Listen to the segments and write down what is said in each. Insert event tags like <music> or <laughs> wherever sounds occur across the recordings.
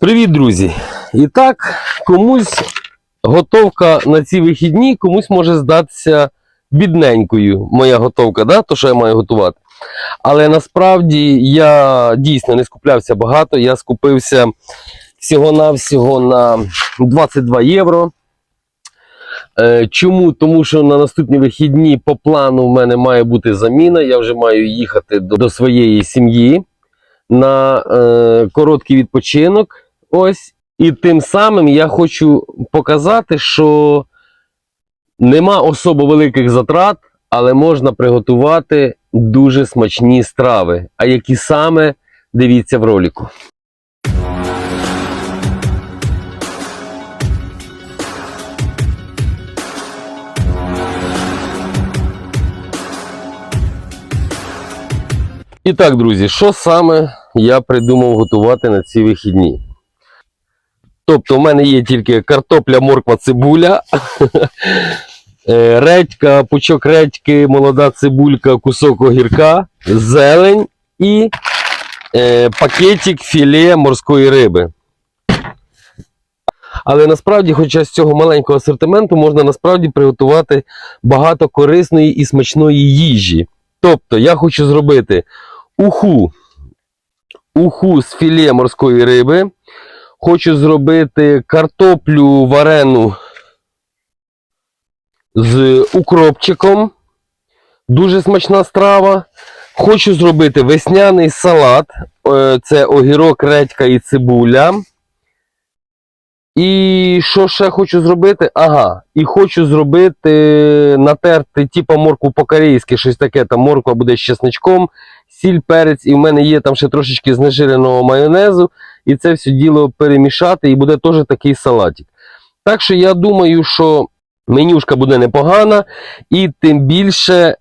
Привіт, друзі! І так, комусь готовка на ці вихідні, комусь може здатися бідненькою моя готовка, да? то, що я маю готувати. Але насправді я дійсно не скуплявся багато. Я скупився всього-навсього на 22 євро. Е, Чому? Тому що на наступні вихідні по плану в мене має бути заміна. Я вже маю їхати до, своєї сім'ї на е, короткий відпочинок. Ось. І тим самим я хочу показати, що нема особо великих затрат, але можна приготувати дуже смачні страви. А які саме дивіться в ролику. І так, друзі, що саме я придумав готувати на ці вихідні? Тобто, в мене є тільки картопля, морква, цибуля, <laughs> е, редька, пучок редьки, молода цибулька, кусок огірка, зелень і е, пакетик філе морської риби. Але насправді, хоча з цього маленького асортименту можна насправді приготувати багато корисної і смачної їжі. Тобто, я хочу зробити уху, уху з філе морської риби. Хочу зробити картоплю варену з укропчиком. Дуже смачна страва. Хочу зробити весняний салат. Е, Це огірок, редька і цибуля. І що ще хочу зробити? Ага, і хочу зробити натерти, типа моркву по-корейськи, щось таке. Там морква буде з чесничком, сіль, перець, і в мене є там ще трошечки знежиреного майонезу. І це все діло перемішати, і буде теж такий салатик. Так що я думаю, що менюшка буде непогана, і тим більше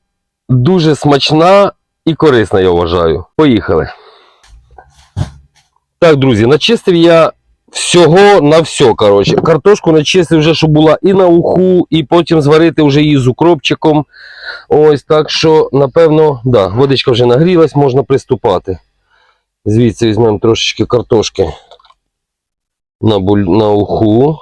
дуже смачна і корисна, я вважаю. Поїхали. Так, друзі, начистив я всього на все. коротше. Картошку начистив вже, щоб була і на уху, і потім зварити вже її з укропчиком. Ось так що, напевно, да, водичка вже нагрілась, можна приступати. Звідси візьмемо трошечки картошки на, буль... на уху.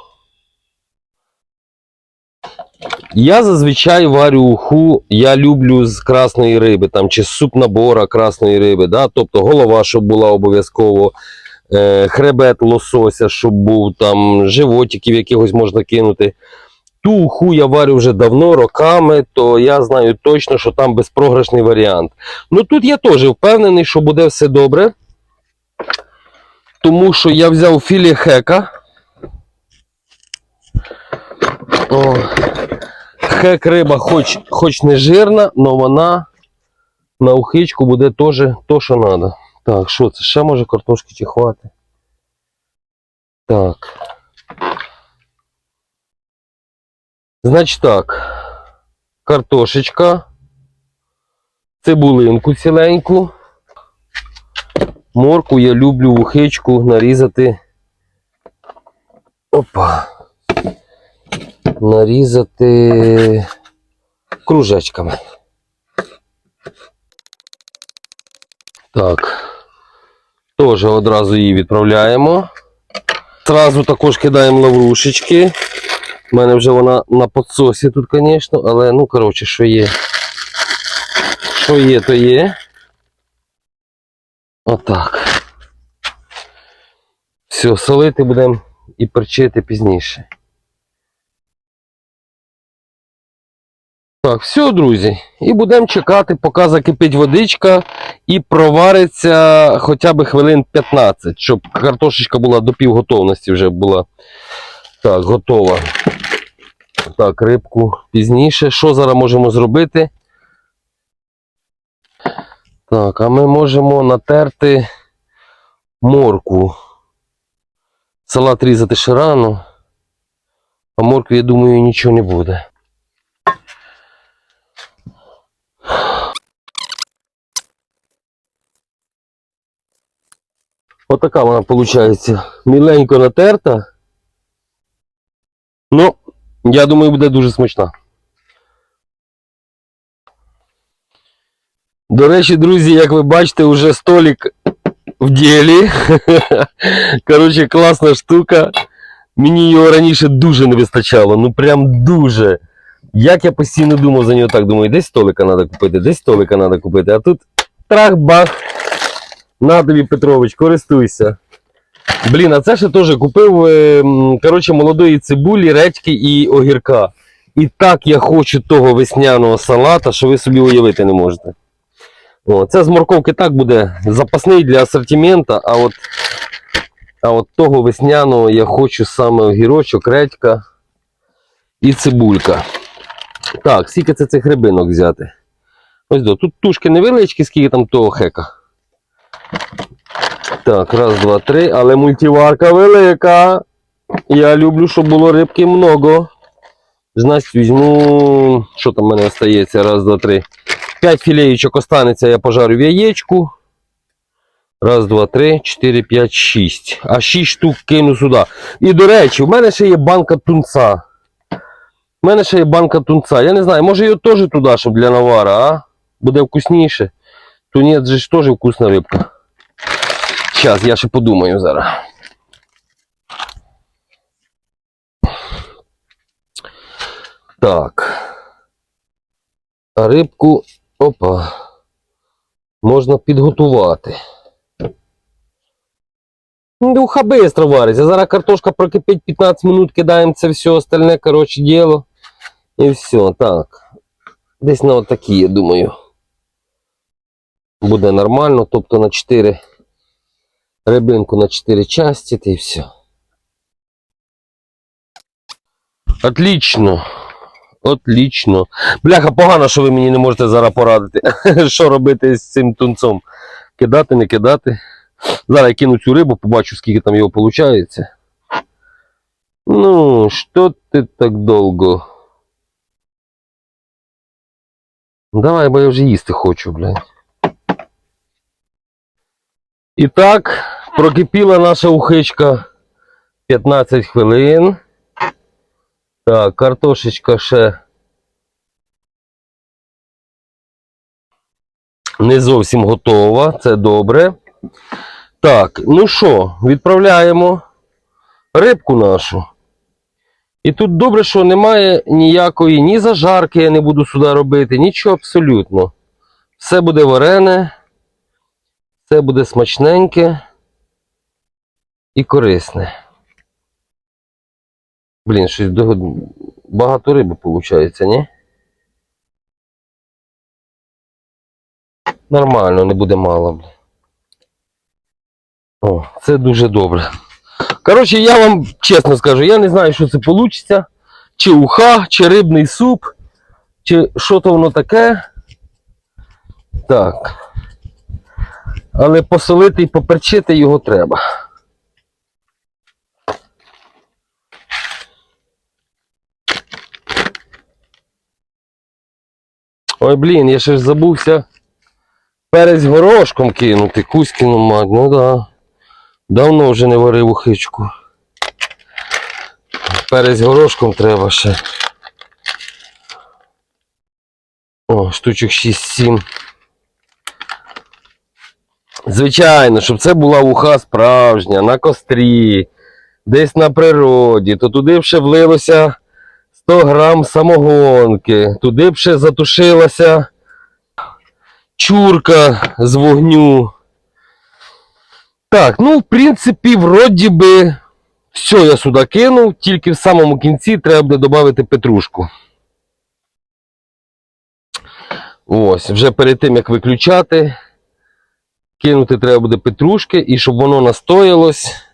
Я зазвичай варю уху, я люблю з красної риби, там, чи з суп набора красної риби, да? тобто голова, щоб була обов'язково, е, хребет лосося, щоб був, там, животиків якихось можна кинути. Ту уху я варю вже давно, роками, то я знаю точно, що там безпрограшний варіант. Ну тут я теж впевнений, що буде все добре. Тому що я взяв філі хека. О, хек риба хоч, хоч не жирна, але вона на ухичку буде теж то, що треба. Так, що це? Ще може картошки чи хвати? Так. Значить так. Картошечка. Цибулинку ціленьку. Морку я люблю в ухичку нарізати. Опа. Нарізати кружечками. Так. Теж одразу її відправляємо. Зразу також кидаємо лаврушечки. У мене вже вона на подсосі тут, звісно, але ну, коротше, що є. Що є, то є. Отак. Все, солити будемо і перчити пізніше. Так, все, друзі. І будемо чекати, поки закипить водичка і провариться хоча б хвилин 15, щоб картошечка була до півготовності вже була так, готова. Так, рибку пізніше. Що зараз можемо зробити? Так, а ми можемо натерти моркву. Салат різати ще рано, а моркві, я думаю, нічого не буде. Отака вона виходить. Міленько натерта. Ну, я думаю, буде дуже смачна. До речі, друзі, як ви бачите, вже столик в ділі. <laughs> Коротше, класна штука. Мені його раніше дуже не вистачало. Ну прям дуже. Як я постійно думав за нього так, думаю, десь столика треба купити, десь столика треба купити. А тут трах-бах. На тобі, Петрович, користуйся. Блін, а це ще теж купив е, коротше, молодої цибулі, редьки і огірка. І так я хочу того весняного салата, що ви собі уявити не можете. О, це з морковки так буде запасний для асортимента, а от, а от того весняного я хочу саме огірочок, редька і цибулька. Так, скільки це цих рибинок взяти? Ось до. Тут тушки невеличкі, скільки там того хека. Так, раз, два, три, але мультиварка велика. Я люблю, щоб було рибки много. Значить, візьму. Що там в мене остається? Раз, два, три. П'ять філеєчок останеться, я пожарю в яєчку. Раз, два, три, чотири, п'ять, шість. А шість штук кину сюди. І до речі, в мене ще є банка тунца. У мене ще є банка тунца. Я не знаю, може його теж туди, щоб для навара, а? Буде вкусніше. Тунець же ж теж вкусна рибка. Зараз, я ще подумаю зараз. Так. Рибку. Опа. Можна підготувати. Ну, ха быстро вариться. Зараз картошка прокипить 15 минут, кидаємо це все остальне, коротше, діло. І все, так. Десь на отакі, я думаю. Буде нормально, тобто на 4 рибинку на 4 часті, і все. Отлично. Отлично. Бляха, погано, що ви мені не можете зараз порадити. <laughs> Що робити з цим тунцом? Кидати, не кидати. Зараз я кину цю рибу, побачу, скільки там його виходить. Ну, що ти так довго? Давай, бо я вже їсти хочу, блядь. І так, прокипіла наша ухичка 15 хвилин. Так, картошечка ще не зовсім готова, це добре. Так, ну що, відправляємо рибку нашу. І тут добре, що немає ніякої ні зажарки, я не буду сюди робити, нічого абсолютно. Все буде варене, все буде смачненьке і корисне. Блін, щось багато риби виходить, ні? Нормально, не буде мало. О, це дуже добре. Коротше, я вам чесно скажу, я не знаю, що це вийде. Чи уха, чи рибний суп, чи що то воно таке. Так. Але посолити і поперчити його треба. Ой, блін, я ще ж забувся перець горошком кинути, кузькину мать, ну да. Давно вже не варив ухичку. Перець горошком треба ще. О, штучок 6-7. Звичайно, щоб це була уха справжня, на кострі, десь на природі, то туди ще влилося 100 грам самогонки, туди б ще затушилася чурка з вогню. Так, ну, в принципі, вроді би, все я сюди кинув, тільки в самому кінці треба буде додати петрушку. Ось, вже перед тим, як виключати, кинути треба буде петрушки, і щоб воно настоялось.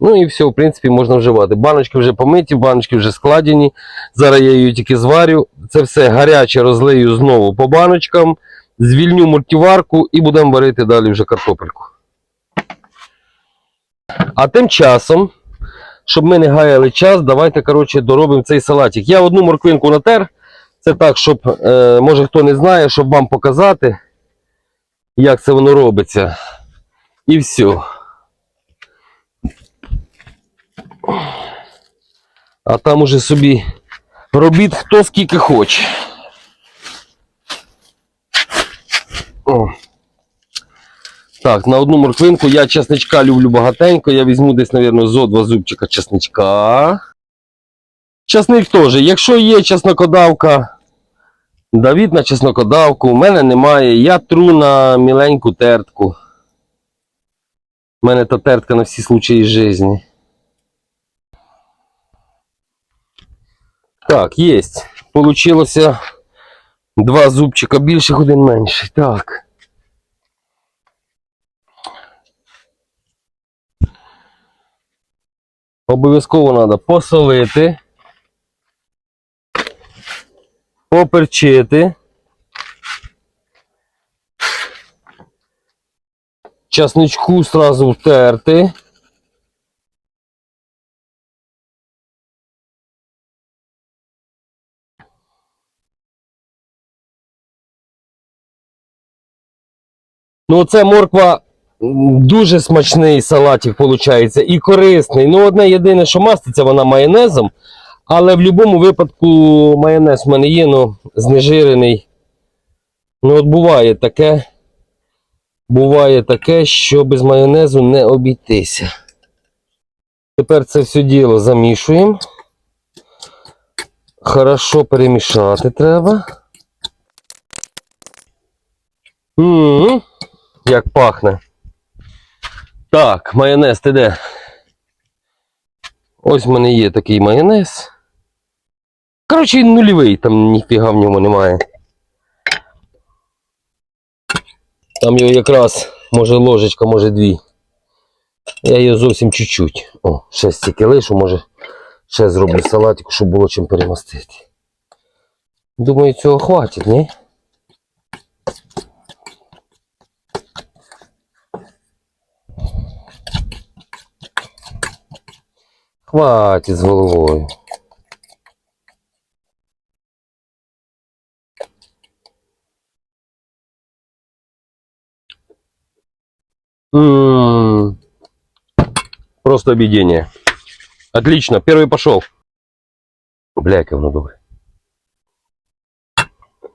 Ну і все, в принципі, можна вживати. Баночки вже помиті, баночки вже складені. Зараз я її тільки зварю. Це все гаряче розлию знову по баночкам, звільню мультиварку і будемо варити далі вже картопельку. А тим часом, щоб ми не гаяли час, давайте, коротше, доробимо цей салатик. Я одну морквинку натер. Це так, щоб, е, може хто не знає, щоб вам показати, як це воно робиться. І все. А там уже собі робіть хто скільки хоче. О. Так, на одну морквинку я чесничка люблю багатенько. Я візьму десь, мабуть, зо два зубчика чесничка. Часник теж. Якщо є чеснокодавка, Давід на чеснокодавку, у мене немає. Я тру на міленьку тертку. У мене та тертка на всі случаї житті. Так, є. Получилося два зубчика більших, один менший. Так. Обов'язково треба посолити, поперчити, часничку сразу втерти. Ну, оце морква дуже смачний салатик виходить і корисний. Ну, одне єдине, що маститься вона майонезом, але в будь-якому випадку майонез в мене є, ну, знежирений. Ну, от буває таке. Буває таке, що без майонезу не обійтися. Тепер це все діло замішуємо. Хорошо перемішати треба. м як пахне. Так, майонез ти? Ось в мене є такий майонез. Коротше, нульовий, там ніфіга в ньому немає. Там його якраз, може ложечка, може дві. Я її зовсім чуть-чуть. О, ще стільки лишу, може ще зроблю салатик, щоб було чим перемастити. Думаю, цього хватить, ні? Хватить з головою. М, Просто объедение. Отлично, первый пошел. Бля, яке воно добре.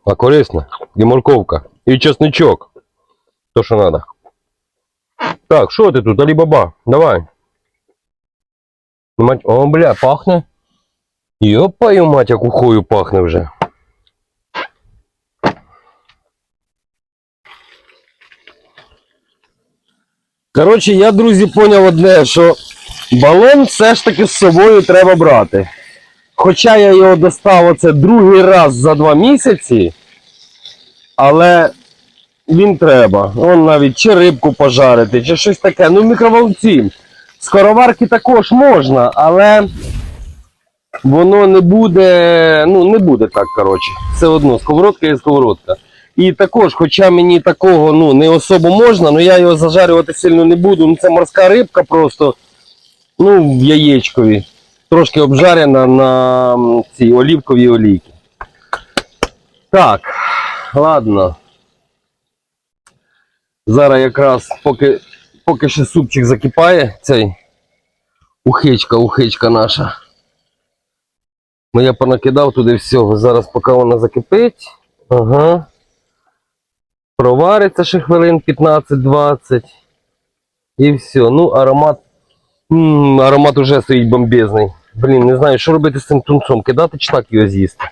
А корисно. І морковка. І чесничок. То, що надо. Так, що ти тут, Алі-Баба? Давай. Мать, о, бля, пахне. Йопаю, мать, як ухою пахне вже. Коротше, я, друзі, поняв одне, що балон все ж таки з собою треба брати. Хоча я його достав оце другий раз за два місяці, але він треба. Он навіть чи рибку пожарити, чи щось таке. Ну, в мікроволновці. Скороварки також можна, але воно не буде, ну, не буде так, коротше. Все одно, сковородка є сковородка. І також, хоча мені такого ну, не особо можна, але я його зажарювати сильно не буду. Ну, це морська рибка просто ну, в яєчкові. Трошки обжарена на цій олівковій олійці. Так, ладно. Зараз якраз поки, поки ще супчик закипає, цей ухичка, ухичка наша. Ну я понакидав туди всього. Зараз поки вона закипить. Ага. Провариться ще хвилин 15-20. І все. Ну, аромат. м аромат уже стоїть бомбезний. Блін, не знаю, що робити з цим тунцом. Кидати чи так його з'їсти.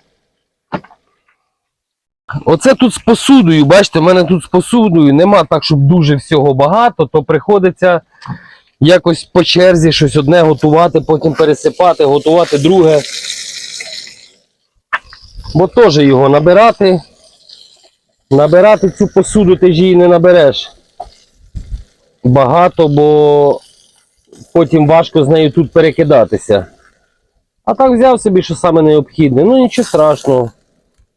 Оце тут з посудою, бачите, в мене тут з посудою нема так, щоб дуже всього багато, то приходиться якось по черзі щось одне готувати, потім пересипати, готувати друге. Бо теж його набирати. Набирати цю посуду ти ж її не набереш. Багато, бо потім важко з нею тут перекидатися. А так взяв собі, що саме необхідне. Ну нічого страшного.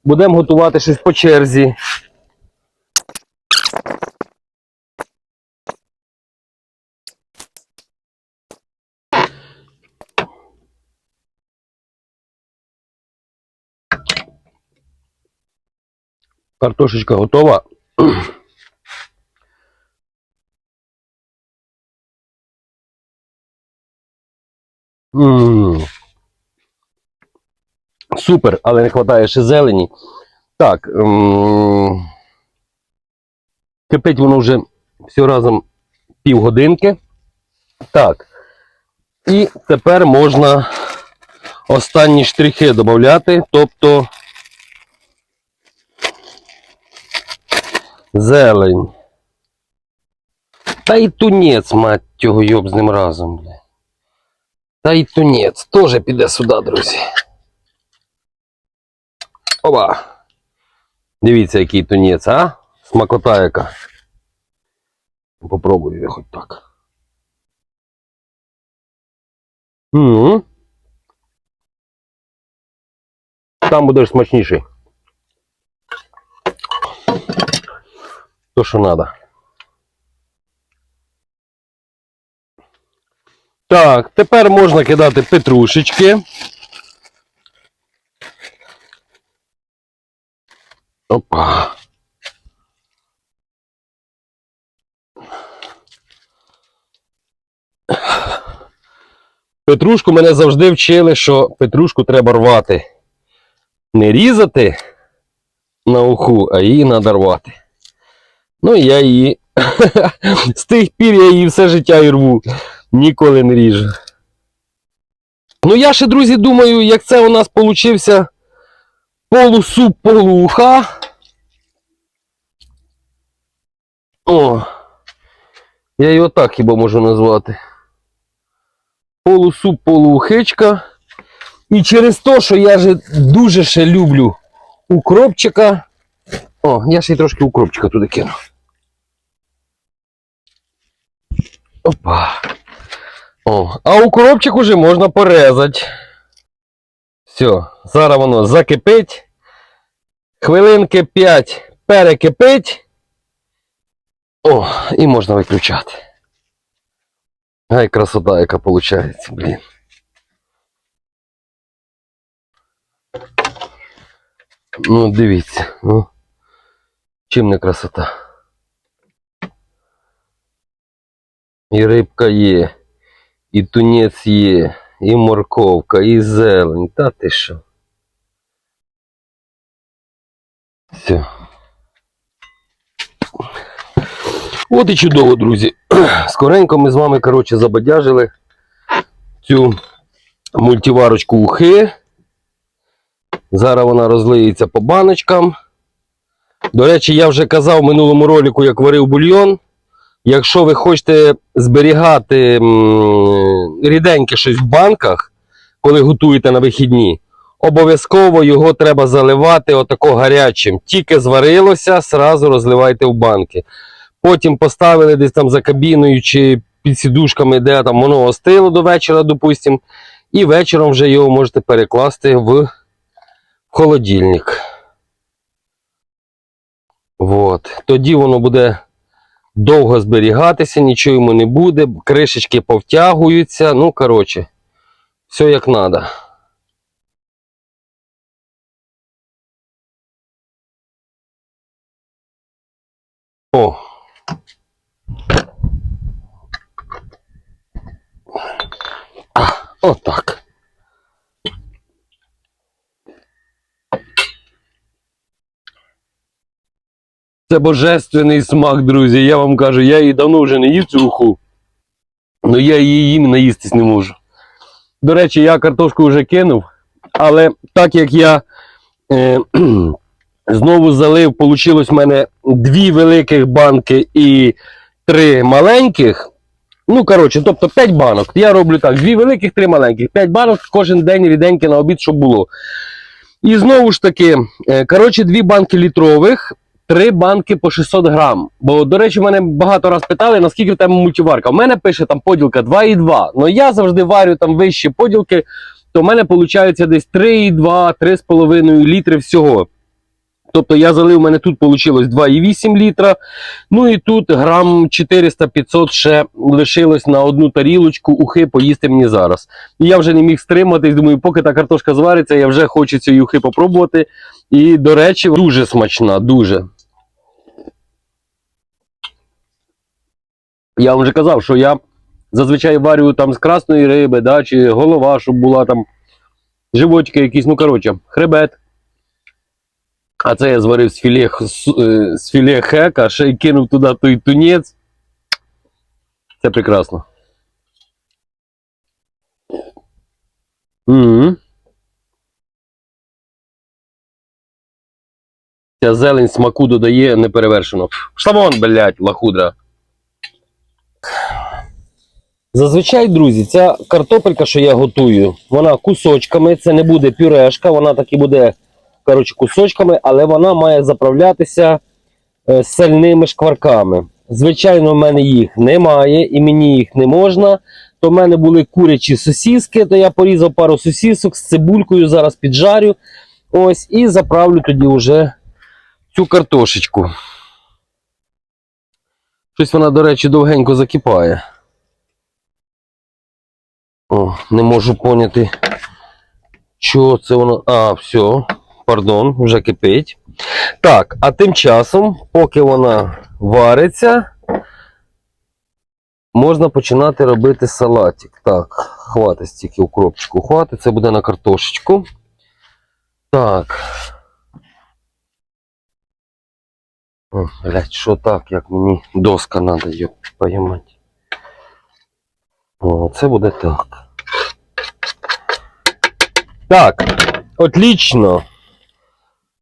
Будемо готувати щось по черзі. Картошечка готова. М. Супер, але не вистачає ще зелені. Так. ем, Кипить воно вже Все разом півгодинки. Так. І тепер можна останні штрихи додати, тобто зелень. Та й тунець, мать його йоб з ним разом. Та й тунець теж піде сюди, друзі. Опа. Дивіться, який тунець, а? Смакота яка. Попробую я хоч так. Угу. Там будеш смачніший. То, що надо. Так, тепер можна кидати петрушечки. Опа. Петрушку мене завжди вчили, що петрушку треба рвати. Не різати на уху, а її треба рвати. Ну, я її. <laughs> З тих пір я її все життя і рву. Ніколи не ріжу. Ну, я ще, друзі, думаю, як це у нас получився полусуп, полууха. О, я його так хіба можу назвати. Полусуп, полуухичка. І через те, що я же дуже ще люблю укропчика. О, я ще й трошки укропчика туди кину. Опа. О, а укропчик уже можна порезати. Все, зараз воно закипить. Хвилинки 5 перекипить. О, і можна виключати. Ай, красота, яка виходить, блін. Ну, дивіться, ну. Чим не красота? І рибка є, і тунець є, і морковка, і зелень. Та ти що? Все. От і чудово, друзі. <clears throat> Скоренько ми з вами, коротше, забадяжили цю мультиварочку ухи. Зараз вона розлиється по баночкам. До речі, я вже казав в минулому ролику, як варив бульйон. Якщо ви хочете зберігати ріденьке щось в банках, коли готуєте на вихідні, обов'язково його треба заливати отако гарячим. Тільки зварилося, сразу розливайте в банки. Потім поставили десь там за кабіною чи під сідушками, де там воно остило до вечора, допустимо. І вечором вже його можете перекласти в холодильник. Вот. Тоді воно буде довго зберігатися, нічого йому не буде, кришечки повтягуються. Ну, коротше, все як треба. О. А, отак. Це божественний смак, друзі. Я вам кажу, я її давно вже не їв цю уху. але я її їм наїстись не можу. До речі, я картошку вже кинув, але так як я е, <clears throat> знову залив, вийшло в мене дві великих банки і три маленьких. Ну, коротше, тобто 5 банок. Я роблю так: дві великих, три маленьких. 5 банок кожен день ріденьке на обід, щоб було. І знову ж таки, е, коротше, дві банки літрових, три банки по 600 грам. Бо, до речі, мене багато раз питали, наскільки в тебе мультиварка. У мене пише там поділка 2,2. Ну я завжди варю там вищі поділки, то в мене виходить десь 3,2, 3,5 літри всього. Тобто я залив, у мене тут вийшло 2,8 літра. Ну і тут грам 400-500 ще лишилось на одну тарілочку ухи поїсти мені зараз. І я вже не міг стриматись. Думаю, поки та картошка звариться, я вже хочу цієї ухи попробувати. І, до речі, дуже смачна, дуже. Я вам вже казав, що я зазвичай варю там з красної риби, да, чи голова, щоб була там животики якісь, ну коротше, хребет. А це я зварив з філе, х- з, е, філе хека, ще й кинув туди той тунець. Це прекрасно. Угу. Ця зелень смаку додає неперевершено. Шламон, блядь, лахудра. Зазвичай, друзі, ця картопелька, що я готую, вона кусочками, це не буде пюрешка, вона так і буде коротше, кусочками, але вона має заправлятися е, сальними шкварками. Звичайно, в мене їх немає і мені їх не можна. То в мене були курячі сосіски, то я порізав пару сосісок з цибулькою, зараз піджарю. Ось, і заправлю тоді вже цю картошечку. Щось вона, до речі, довгенько закипає. О, не можу поняти, що це воно. А, все, пардон, вже кипить. Так, а тим часом, поки вона вариться, можна починати робити салатик. Так, хватить стільки укропчику, хватить, це буде на картошечку. Так. О, блядь, що так, як мені доска треба, йоп, поймати. О, це буде так. Так, отлично.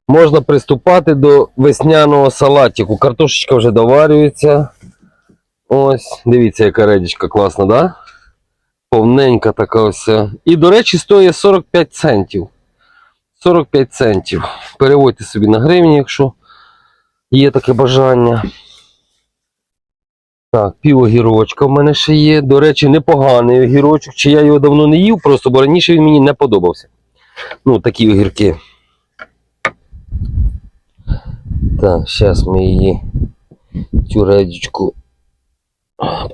Можна приступати до весняного салатику. Картошечка вже доварюється. Ось, дивіться, яка редічка класна, да? Повненька така ось. І, до речі, стоїть 45 центів. 45 центів. Переводьте собі на гривні, якщо є таке бажання. Так, пів огірочка в мене ще є. До речі, непоганий огірочок. Чи я його давно не їв, просто бо раніше він мені не подобався. Ну, такі огірки. Так, зараз ми її цю редічку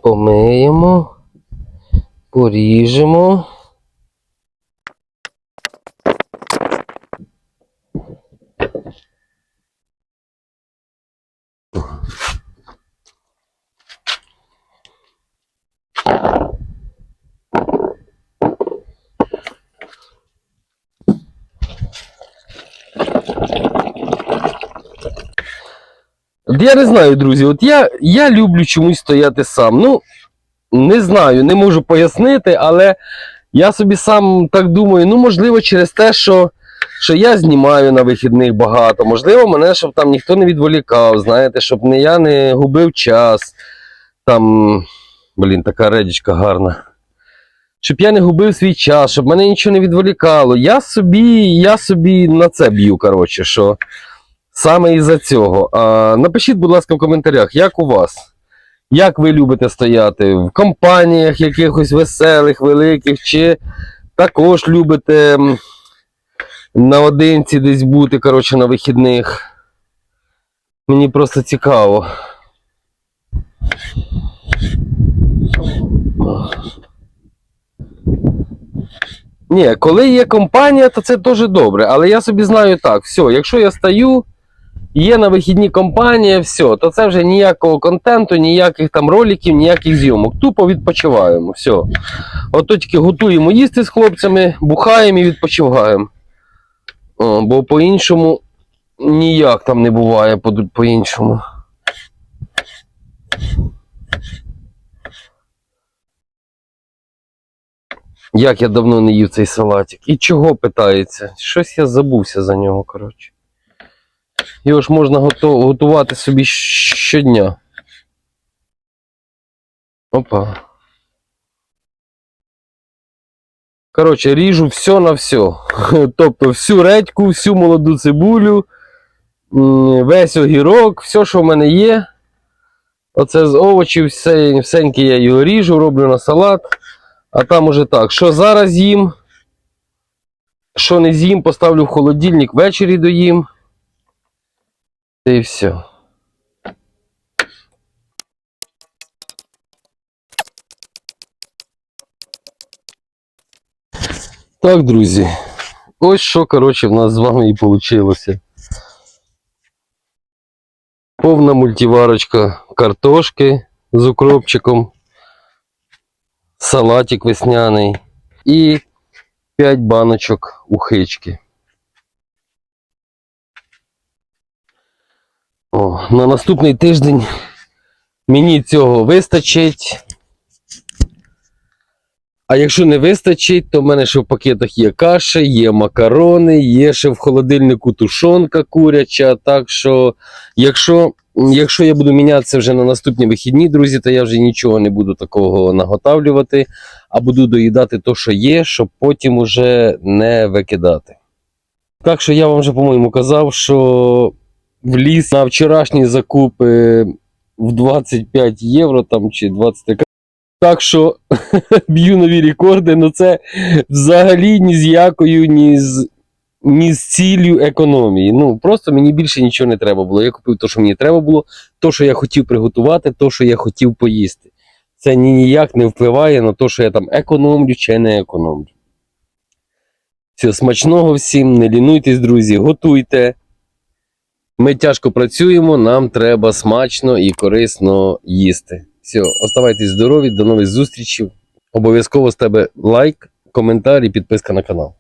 помиємо, поріжемо. Я не знаю, друзі. От я, я люблю чомусь стояти сам. Ну, не знаю, не можу пояснити, але я собі сам так думаю, ну, можливо, через те, що, що я знімаю на вихідних багато. Можливо, мене, щоб там ніхто не відволікав, знаєте, щоб не я не губив час. Там, блін, така редічка гарна. Щоб я не губив свій час, щоб мене нічого не відволікало. Я собі, я собі на це б'ю, коротше, що. Саме із-за цього. А, напишіть, будь ласка, в коментарях, як у вас? Як ви любите стояти? В компаніях якихось веселих, великих, чи також любите наодинці десь бути, коротше, на вихідних? Мені просто цікаво. Ні, коли є компанія, то це дуже добре. Але я собі знаю так, все, якщо я стаю, є на вихідні компанія, все, то це вже ніякого контенту, ніяких там роликів, ніяких зйомок. Тупо відпочиваємо. Все. Ото тільки готуємо їсти з хлопцями, бухаємо і відпочиваємо. О, бо по-іншому ніяк там не буває по- по-іншому. Як я давно не їв цей салатик. І чого питається? Щось я забувся за нього, коротше. Його ж можна готувати собі щодня. Опа. Коротше, ріжу все на все. <laughs> Тобто всю редьку, всю молоду цибулю, весь огірок, все, що в мене є. Оце з овочів, все, я його ріжу, роблю на салат. А там уже так, що зараз їм, що не з'їм, поставлю в холодильник, ввечері доїм. Та і все. Так, друзі. Ось що, коротше, в нас з вами і вийшло. Повна мультиварочка картошки з укропчиком, салатик весняний і 5 баночок ухички. О, на наступний тиждень мені цього вистачить. А якщо не вистачить, то в мене ще в пакетах є каша, є макарони, є ще в холодильнику тушонка куряча. Так що, якщо, якщо я буду мінятися вже на наступні вихідні, друзі, то я вже нічого не буду такого наготавлювати, а буду доїдати то, що є, щоб потім уже не викидати. Так що я вам вже, по-моєму, казав, що в ліс на вчорашні закупи в 25 євро там чи 20 так що <laughs> б'ю нові рекорди, ну це взагалі ні з якою, ні з, ні з ціллю економії. Ну просто мені більше нічого не треба було. Я купив те, що мені треба було, то, що я хотів приготувати, то, що я хотів поїсти. Це ніяк не впливає на те, що я там економлю чи не економлю. Все, смачного всім, не лінуйтесь, друзі, готуйте. Ми тяжко працюємо, нам треба смачно і корисно їсти. Все, оставайтесь здорові, до нових зустрічей. Обов'язково з тебе лайк, коментар і підписка на канал.